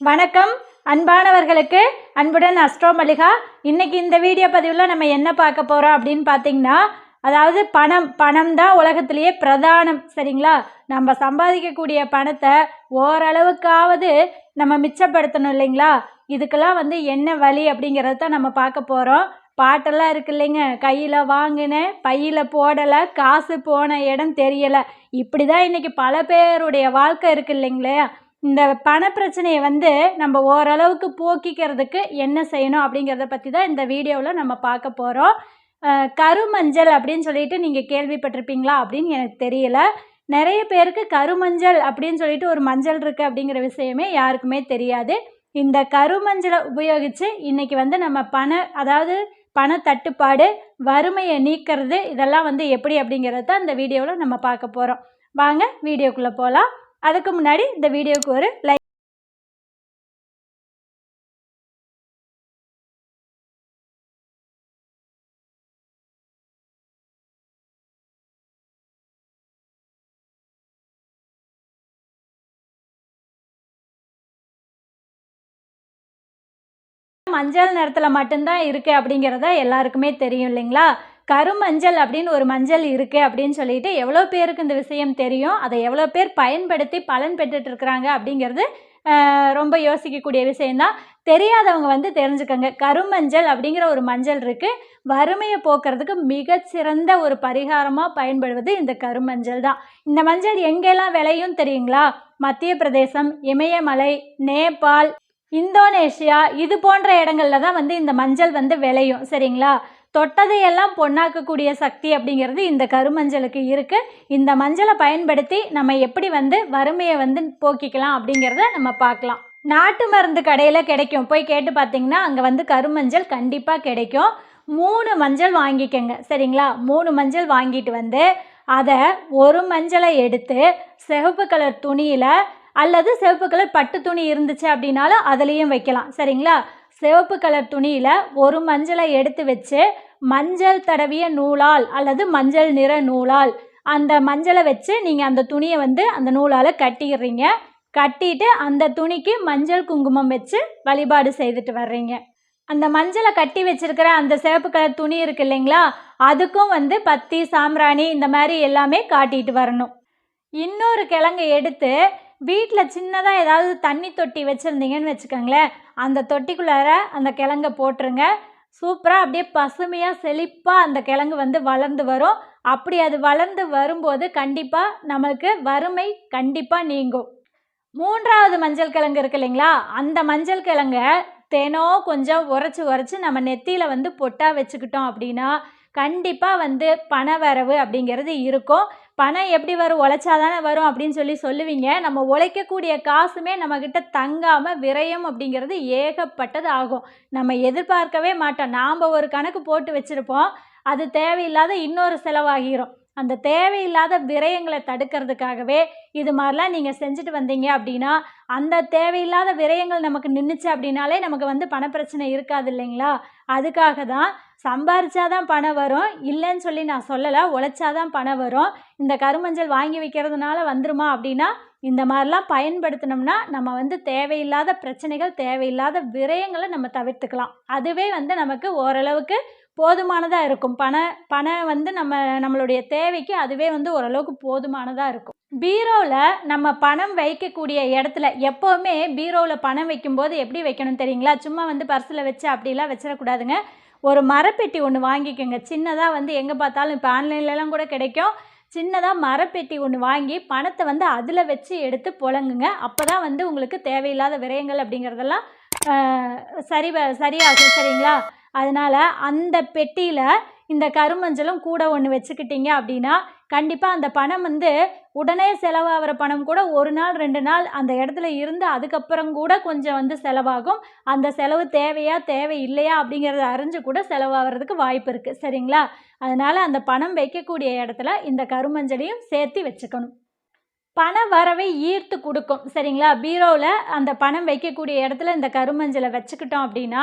வணக்கம். அன்பானவர்களுக்கு அன்புடன் அஸ்ட்ரோ மல்லிகா. இன்னைக்கு இந்த வீடியோ பதிவில் நம்ம என்ன பார்க்க போகிறோம் அப்படின்னு பார்த்தீங்கன்னா அதாவது பணம் பணம் தான் உலகத்திலேயே பிரதானம் சரிங்களா? நம்ம சம்பாதிக்கக்கூடிய பணத்தை ஓரளவுக்காவது நம்ம மிச்சப்படுத்தணும் இல்லைங்களா? இதுக்கெல்லாம் வந்து என்ன வழி அப்படிங்கிறத தான் நம்ம பார்க்க போகிறோம் பாட்டெல்லாம் இருக்கு இல்லைங்க. கையில் வாங்கினேன் பையில் போடலை காசு போன இடம் தெரியலை. இப்படி தான் இன்றைக்கி பல பேருடைய வாழ்க்கை இருக்கு இல்லைங்களே. இந்த பண பிரச்சனையை வந்து நம்ம ஓரளவுக்கு போக்கிக்கிறதுக்கு என்ன செய்யணும் அப்படிங்கிறத பற்றி தான் இந்த வீடியோவில் நம்ம பார்க்க போகிறோம் கருமஞ்சள் அப்படின்னு சொல்லிட்டு நீங்கள் கேள்விப்பட்டிருப்பீங்களா அப்படின்னு எனக்கு தெரியல. நிறைய பேருக்கு கருமஞ்சள் அப்படின்னு சொல்லிட்டு ஒரு மஞ்சள் இருக்குது அப்படிங்கிற விஷயமே யாருக்குமே தெரியாது. இந்த கருமஞ்சளை உபயோகித்து இன்றைக்கி வந்து நம்ம பண அதாவது பண தட்டுப்பாடு வறுமையை நீக்கிறது இதெல்லாம் வந்து எப்படி அப்படிங்கிறத இந்த வீடியோவில் நம்ம பார்க்க போகிறோம் வாங்க வீடியோக்குள்ளே போகலாம் அதுக்கு முன்னாடி இந்த வீடியோவுக்கு ஒரு லைக் மஞ்சள் நிறத்தில் மட்டும்தான் இருக்குது அப்படிங்கிறத எல்லாருக்குமே தெரியும் இல்லைங்களா? கருமஞ்சள் அப்படின்னு ஒரு மஞ்சள் இருக்குது அப்படின்னு சொல்லிட்டு எவ்வளோ பேருக்கு இந்த விஷயம் தெரியும்? அதை எவ்வளோ பேர் பயன்படுத்தி பலன் பெற்றுட்டு இருக்கிறாங்க அப்படிங்கிறது ரொம்ப யோசிக்கக்கூடிய விஷயம்தான். தெரியாதவங்க வந்து தெரிஞ்சுக்கோங்க. கருமஞ்சள் அப்படிங்கிற ஒரு மஞ்சள் இருக்குது வறுமையை போக்குறதுக்கு மிகச்சிறந்த ஒரு பரிகாரமாக பயன்படுவது இந்த கருமஞ்சள் தான். இந்த மஞ்சள் எங்கெல்லாம் விளையும் தெரியுங்களா? மத்திய பிரதேசம் இமயமலை நேபாள் இந்தோனேஷியா இது போன்ற இடங்கள்ல தான் வந்து இந்த மஞ்சள் வந்து விளையும். சரிங்களா? தொட்டதையெல்லாம் பொண்ணாக்கக்கூடிய சக்தி அப்படிங்கிறது இந்த கருமஞ்சளுக்கு இருக்குது இந்த மஞ்சளை பயன்படுத்தி நம்ம எப்படி வந்து வறுமையை வந்து போக்கிக்கலாம் அப்படிங்கிறத நம்ம பார்க்கலாம். நாட்டு மருந்து கடையில் கிடைக்கும். போய் கேட்டு பார்த்தீங்கன்னா அங்கே வந்து கருமஞ்சள் கண்டிப்பாக கிடைக்கும். மூணு மஞ்சள் வாங்கிக்கோங்க. சரிங்களா? மூணு மஞ்சள் வாங்கிட்டு வந்து அதை ஒரு மஞ்சளை எடுத்து சிவப்பு கலர் துணியில் அல்லது சிவப்பு கலர் பட்டு துணி இருந்துச்சு அப்படின்னாலும் அதுலேயும் வைக்கலாம். சரிங்களா? சிவப்பு கலர் துணியில் ஒரு மஞ்சளை எடுத்து வச்சு மஞ்சள் தடவிய நூலால் அல்லது மஞ்சள் நிற நூலால் அந்த மஞ்சளை வச்சு நீங்கள் அந்த துணியை வந்து அந்த நூலால் கட்டிடுறீங்க. கட்டிட்டு அந்த துணிக்கு மஞ்சள் குங்குமம் வச்சு வழிபாடு செய்துட்டு வர்றீங்க. அந்த மஞ்சளை கட்டி வச்சிருக்கிற அந்த சிவப்பு கலர் துணி இருக்கு இல்லைங்களா? அதுக்கும் வந்து பத்தி சாம்பிராணி இந்த மாதிரி எல்லாமே காட்டிட்டு வரணும். இன்னொரு கிழங்கு எடுத்து வீட்டில் சின்னதாக ஏதாவது தண்ணி தொட்டி வச்சுருந்தீங்கன்னு வச்சுக்கோங்களேன். அந்த தொட்டிக்குள்ளார அந்த கிழங்க போட்டுருங்க. சூப்பராக அப்படியே பசுமையாக செழிப்பாக அந்த கிழங்கு வந்து வளர்ந்து வரும். அப்படி அது வளர்ந்து வரும்போது கண்டிப்பாக நம்மளுக்கு வறுமை கண்டிப்பாக நீங்கும். மூன்றாவது மஞ்சள் கிழங்கு இருக்கு இல்லைங்களா? அந்த மஞ்சள் கிழங்க தேனோ கொஞ்சம் உரைச்சி உரைச்சி நம்ம நெத்தியில் வந்து பொட்டாக வச்சுக்கிட்டோம் அப்படின்னா கண்டிப்பாக வந்து பண வரவு அப்படிங்கிறது இருக்கும். பணம் எப்படி வரும்? உழைச்சாதானே வரும் அப்படின்னு சொல்லி சொல்லுவீங்க. நம்ம உழைக்கக்கூடிய காசுமே நம்மக்கிட்ட தங்காமல் விரயம் அப்படிங்கிறது ஏகப்பட்டது ஆகும். நம்ம எதிர்பார்க்கவே மாட்டோம். நாம் ஒரு கணக்கு போட்டு வச்சுருப்போம். அது தேவையில்லாத இன்னொரு செலவாகிரும். அந்த தேவையில்லாத விரயங்களை தடுக்கிறதுக்காகவே இது மாதிரிலாம் நீங்கள் செஞ்சுட்டு வந்தீங்க அப்படின்னா அந்த தேவையில்லாத விரயங்கள் நமக்கு நின்றுச்சு அப்படின்னாலே நமக்கு வந்து பணப்பிரச்சனை இருக்காது இல்லைங்களா? அதுக்காக தான் சம்பாரிச்சாதான் பணம் வரும் இல்லைன்னு சொல்லி நான் சொல்லலை உழைச்சாதான் பணம் வரும். இந்த கருமஞ்சள் வாங்கி வைக்கிறதுனால வந்துருமா அப்படின்னா இந்த மாதிரிலாம் பயன்படுத்தினோம்னா நம்ம வந்து தேவையில்லாத பிரச்சனைகள் தேவையில்லாத விரயங்களை நம்ம தவிர்த்துக்கலாம். அதுவே வந்து நமக்கு ஓரளவுக்கு போதுமானதாக இருக்கும். பண பணம் வந்து நம்ம நம்மளுடைய தேவைக்கு அதுவே வந்து ஓரளவுக்கு போதுமானதாக இருக்கும். பீரோவில் நம்ம பணம் வைக்கக்கூடிய இடத்துல எப்போவுமே பீரோவில் பணம் வைக்கும்போது எப்படி வைக்கணும் தெரியுங்களா? சும்மா வந்து பர்ஸில் வச்சு அப்படிலாம் வச்சிடக்கூடாதுங்க. ஒரு மரப்பெட்டி ஒன்று வாங்கிக்கோங்க. சின்னதாக வந்து எங்கே பார்த்தாலும் இப்போ ஆன்லைன்லலாம் கூட கிடைக்கும். சின்னதாக மரப்பெட்டி ஒன்று வாங்கி பணத்தை வந்து அதில் வச்சு எடுத்து புழங்குங்க. அப்போ தான் வந்து உங்களுக்கு தேவையில்லாத விரயங்கள் அப்படிங்கிறதெல்லாம் சரி வ- சரியாகும். சரிங்களா? அதனால் அந்த பெட்டியில் இந்த கருமஞ்சளும் கூட ஒன்று வச்சுக்கிட்டீங்க அப்படின்னா கண்டிப்பாக அந்த பணம் வந்து உடனே செலவாகிற பணம் கூட ஒரு நாள் ரெண்டு நாள் அந்த இடத்துல இருந்து அதுக்கப்புறம் கூட கொஞ்சம் வந்து செலவாகும். அந்த செலவு தேவையா தேவை இல்லையா அப்படிங்கிறத அறிஞ்சு கூட செலவாகிறதுக்கு வாய்ப்பு இருக்குது சரிங்களா? அதனால் அந்த பணம் வைக்கக்கூடிய இடத்துல இந்த கருமஞ்சளையும் சேர்த்து வச்சுக்கணும். பண வரவை ஈர்த்து கொடுக்கும். சரிங்களா? பீரோவில் அந்த பணம் வைக்கக்கூடிய இடத்துல இந்த கருமஞ்சளை வச்சுக்கிட்டோம் அப்படின்னா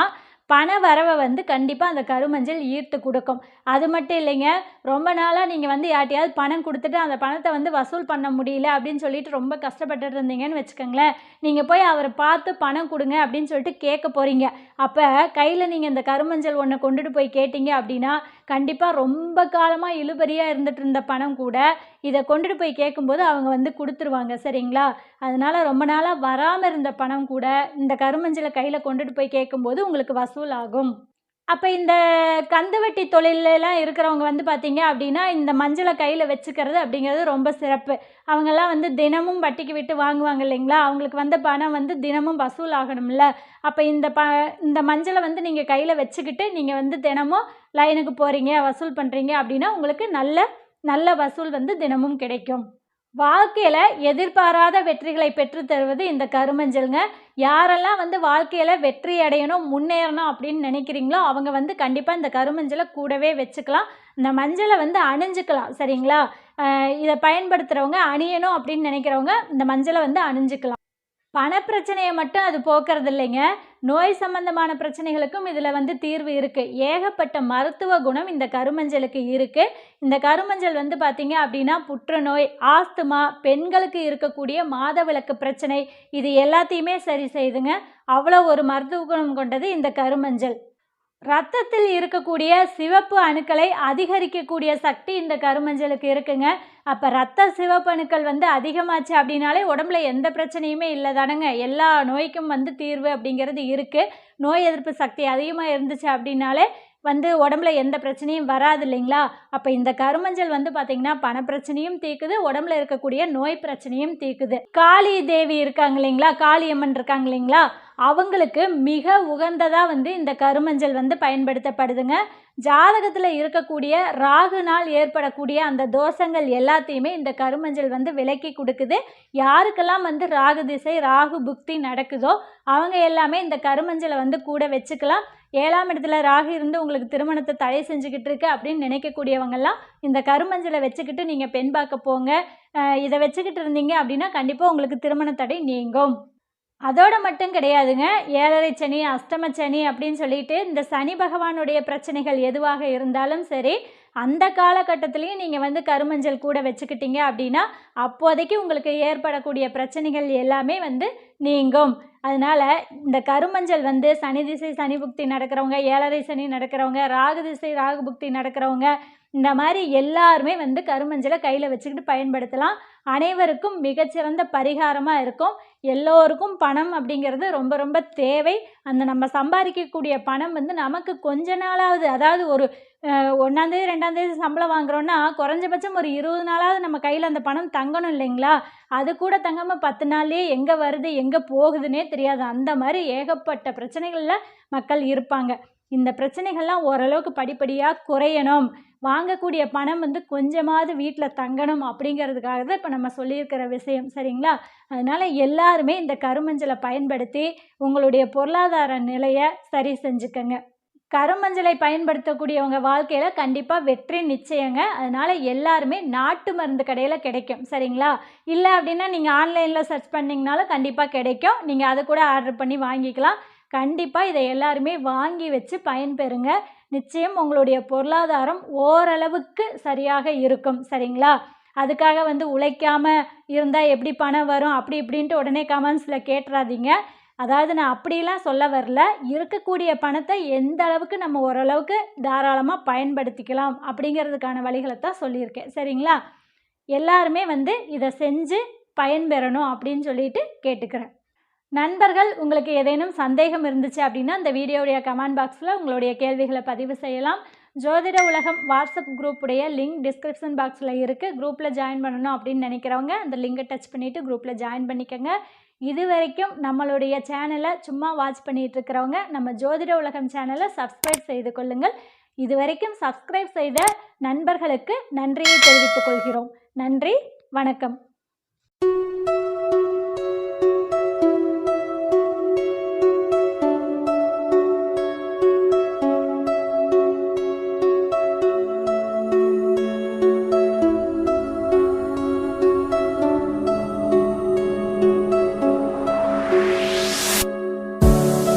பண வரவை வந்து கண்டிப்பாக அந்த கருமஞ்சள் ஈர்த்து கொடுக்கும். அது மட்டும் இல்லைங்க ரொம்ப நாளாக நீங்கள் வந்து யார்ட்டையாவது பணம் கொடுத்துட்டு அந்த பணத்தை வந்து வசூல் பண்ண முடியல அப்படின்னு சொல்லிட்டு ரொம்ப கஷ்டப்பட்டுட்டு இருந்தீங்கன்னு வச்சுக்கோங்களேன். நீங்கள் போய் அவரை பார்த்து பணம் கொடுங்க அப்படின்னு சொல்லிட்டு கேட்க போகிறீங்க அப்போ கையில் நீங்கள் இந்த கருமஞ்சள் ஒன்றை கொண்டுட்டு போய் கேட்டீங்க அப்படின்னா கண்டிப்பாக ரொம்ப காலமாக இழுபறியாக இருந்துட்டு இருந்த பணம் கூட இதை கொண்டுட்டு போய் கேட்கும்போது அவங்க வந்து கொடுத்துருவாங்க சரிங்களா? அதனால் ரொம்ப நாளாக வராமல் இருந்த பணம் கூட இந்த கருமஞ்சளை கையில் கொண்டுட்டு போய் கேட்கும்போது உங்களுக்கு வசூல் ஆகும் அப்போ இந்த கந்துவட்டி தொழிலெலாம் இருக்கிறவங்க வந்து பார்த்தீங்க அப்படின்னா இந்த மஞ்சளை கையில் வச்சுக்கிறது அப்படிங்கிறது ரொம்ப சிறப்பு. அவங்கெல்லாம் வந்து தினமும் வட்டிக்கு விட்டு வாங்குவாங்க இல்லைங்களா? அவங்களுக்கு வந்த பணம் வந்து தினமும் வசூல் ஆகணும்ல அப்போ இந்த ப இந்த மஞ்சளை வந்து நீங்கள் கையில் வச்சுக்கிட்டு நீங்கள் வந்து தினமும் லைனுக்கு போகிறீங்க வசூல் பண்ணுறீங்க அப்படின்னா உங்களுக்கு நல்ல நல்ல வசூல் வந்து தினமும் கிடைக்கும். வாழ்க்கையில் எதிர்பாராத வெற்றிகளை பெற்று தருவது இந்த கருமஞ்சள்ங்க. யாரெல்லாம் வந்து வாழ்க்கையில் வெற்றி அடையணும் முன்னேறணும் அப்படின்னு நினைக்கிறீங்களோ அவங்க வந்து கண்டிப்பாக இந்த கருமஞ்சளை கூடவே வச்சுக்கலாம். இந்த மஞ்சளை வந்து அணிஞ்சுக்கலாம் சரிங்களா? இதை பயன்படுத்துகிறவங்க அணியணும் அப்படின்னு நினைக்கிறவங்க இந்த மஞ்சளை வந்து அணிஞ்சுக்கலாம். பணப்பிரச்சனையை மட்டும் அது போக்குறது இல்லைங்க நோய் சம்பந்தமான பிரச்சனைகளுக்கும் இதில் வந்து தீர்வு இருக்குது ஏகப்பட்ட மருத்துவ குணம் இந்த கருமஞ்சளுக்கு இருக்குது இந்த கருமஞ்சள் வந்து பார்த்திங்க அப்படின்னா புற்றுநோய் ஆஸ்துமா பெண்களுக்கு இருக்கக்கூடிய மாதவிளக்கு பிரச்சனை இது எல்லாத்தையுமே சரி செய்துங்க. அவ்வளோ ஒரு மருத்துவ குணம் கொண்டது இந்த கருமஞ்சள். ரத்தத்தில் இருக்கக்கூடிய சிவப்பு அணுக்களை அதிகரிக்கக்கூடிய சக்தி இந்த கருமஞ்சளுக்கு இருக்குங்க. அப்போ ரத்த சிவப்பணுக்கள் வந்து அதிகமாச்சு அப்படின்னாலே உடம்புல எந்த பிரச்சனையுமே இல்லை தானங்க. எல்லா நோய்க்கும் வந்து தீர்வு அப்படிங்கிறது இருக்குது நோய் எதிர்ப்பு சக்தி அதிகமாக இருந்துச்சு அப்படின்னாலே வந்து உடம்புல எந்த பிரச்சனையும் வராது இல்லைங்களா? அப்போ இந்த கருமஞ்சள் வந்து பார்த்திங்கன்னா பணப்பிரச்சனையும் தீக்குது உடம்புல இருக்கக்கூடிய நோய் பிரச்சனையும் தீக்குது காளி தேவி இருக்காங்க இல்லைங்களா? காளியம்மன் இருக்காங்க இல்லைங்களா? அவங்களுக்கு மிக உகந்ததாக வந்து இந்த கருமஞ்சள் வந்து பயன்படுத்தப்படுதுங்க. ஜாதகத்தில் இருக்கக்கூடிய ராகுனால் ஏற்படக்கூடிய அந்த தோஷங்கள் எல்லாத்தையுமே இந்த கருமஞ்சள் வந்து விலக்கி கொடுக்குது. யாருக்கெல்லாம் வந்து ராகு திசை ராகு புக்தி நடக்குதோ அவங்க எல்லாமே இந்த கருமஞ்சளை வந்து கூட வச்சுக்கலாம். ஏழாம் இடத்துல ராகு இருந்து உங்களுக்கு திருமணத்தை தடை செஞ்சுக்கிட்டு இருக்கு அப்படின்னு நினைக்கக்கூடியவங்கெல்லாம் இந்த கருமஞ்சளை வச்சுக்கிட்டு நீங்கள் பெண் பார்க்க போங்க. இதை வச்சுக்கிட்டு இருந்தீங்க அப்படின்னா கண்டிப்பாக உங்களுக்கு திருமண தடை நீங்கும். அதோடு மட்டும் கிடையாதுங்க. ஏழரை சனி அஷ்டம சனி அப்படின்னு சொல்லிட்டு இந்த சனி பகவானுடைய பிரச்சனைகள் எதுவாக இருந்தாலும் சரி அந்த காலகட்டத்திலையும் நீங்கள் வந்து கருமஞ்சள் கூட வச்சுக்கிட்டீங்க அப்படின்னா அப்போதைக்கு உங்களுக்கு ஏற்படக்கூடிய பிரச்சனைகள் எல்லாமே வந்து நீங்கும். அதனால் இந்த கருமஞ்சள் வந்து சனி திசை சனி புக்தி நடக்கிறவங்க ஏழரை சனி நடக்கிறவங்க ராகு திசை ராகு புக்தி நடக்கிறவங்க இந்த மாதிரி எல்லாருமே வந்து கருமஞ்சளை கையில் வச்சுக்கிட்டு பயன்படுத்தலாம். அனைவருக்கும் மிகச்சிறந்த பரிகாரமாக இருக்கும். எல்லோருக்கும் பணம் அப்படிங்கிறது ரொம்ப ரொம்ப தேவை. அந்த நம்ம சம்பாதிக்கக்கூடிய பணம் வந்து நமக்கு கொஞ்ச நாளாவது அதாவது ஒரு ஒன்றாந்தேதி ரெண்டாந்தேதி சம்பளம் வாங்குறோன்னா குறைஞ்சபட்சம் ஒரு இருபது நாளாவது நம்ம கையில் அந்த பணம் தங்கணும் இல்லைங்களா? அது கூட தங்காமல் பத்து நாள்லேயே எங்கே வருது எங்கே போகுதுன்னே தெரியாது. அந்த மாதிரி ஏகப்பட்ட பிரச்சனைகளில் மக்கள் இருப்பாங்க. இந்த பிரச்சனைகள்லாம் ஓரளவுக்கு படிப்படியாக குறையணும். வாங்கக்கூடிய பணம் வந்து கொஞ்சமாவது வீட்டில் தங்கணும் அப்படிங்கிறதுக்காக தான் இப்போ நம்ம சொல்லியிருக்கிற விஷயம் சரிங்களா? அதனால் எல்லாருமே இந்த கருமஞ்சளை பயன்படுத்தி உங்களுடைய பொருளாதார நிலையை சரி செஞ்சுக்கங்க. கருமஞ்சளை பயன்படுத்தக்கூடியவங்க வாழ்க்கையில் கண்டிப்பாக வெற்றி நிச்சயங்க. அதனால் எல்லாருமே நாட்டு மருந்து கடையில் கிடைக்கும் சரிங்களா? இல்லை அப்படின்னா நீங்கள் ஆன்லைனில் சர்ச் பண்ணிங்கனாலும் கண்டிப்பாக கிடைக்கும். நீங்கள் அதை கூட ஆர்டர் பண்ணி வாங்கிக்கலாம். கண்டிப்பாக இதை எல்லாருமே வாங்கி வச்சு பயன்பெறுங்க. நிச்சயம் உங்களுடைய பொருளாதாரம் ஓரளவுக்கு சரியாக இருக்கும். சரிங்களா? அதுக்காக வந்து உழைக்காமல் இருந்தால் எப்படி பணம் வரும்? அப்படி இப்படின்ட்டு உடனே கமெண்ட்ஸில் கேட்டுறாதீங்க. அதாவது நான் அப்படிலாம் சொல்ல வரல. இருக்கக்கூடிய பணத்தை எந்த அளவுக்கு நம்ம ஓரளவுக்கு தாராளமாக பயன்படுத்திக்கலாம் அப்படிங்கிறதுக்கான வழிகளை தான் சொல்லியிருக்கேன். சரிங்களா? எல்லாருமே வந்து இதை செஞ்சு பயன்பெறணும் அப்படின்னு சொல்லிட்டு கேட்டுக்கிறேன். நண்பர்கள் உங்களுக்கு ஏதேனும் சந்தேகம் இருந்துச்சு அப்படின்னா இந்த வீடியோடைய கமெண்ட் பாக்ஸில் உங்களுடைய கேள்விகளை பதிவு செய்யலாம். ஜோதிட உலகம் வாட்ஸ்அப் குரூப்புடைய லிங்க் டிஸ்கிரிப்ஷன் பாக்ஸில் இருக்குது குரூப்பில் ஜாயின் பண்ணணும் அப்படின்னு நினைக்கிறவங்க அந்த லிங்கை டச் பண்ணிவிட்டு குரூப்பில் ஜாயின் பண்ணிக்கோங்க. இது வரைக்கும் நம்மளுடைய சேனலை சும்மா வாட்ச் பண்ணிகிட்டு இருக்கிறவங்க நம்ம ஜோதிட உலகம் சேனலை சப்ஸ்கிரைப் செய்து கொள்ளுங்கள். இது வரைக்கும் சப்ஸ்கிரைப் செய்த நண்பர்களுக்கு நன்றியை தெரிவித்துக் கொள்கிறோம். நன்றி வணக்கம்.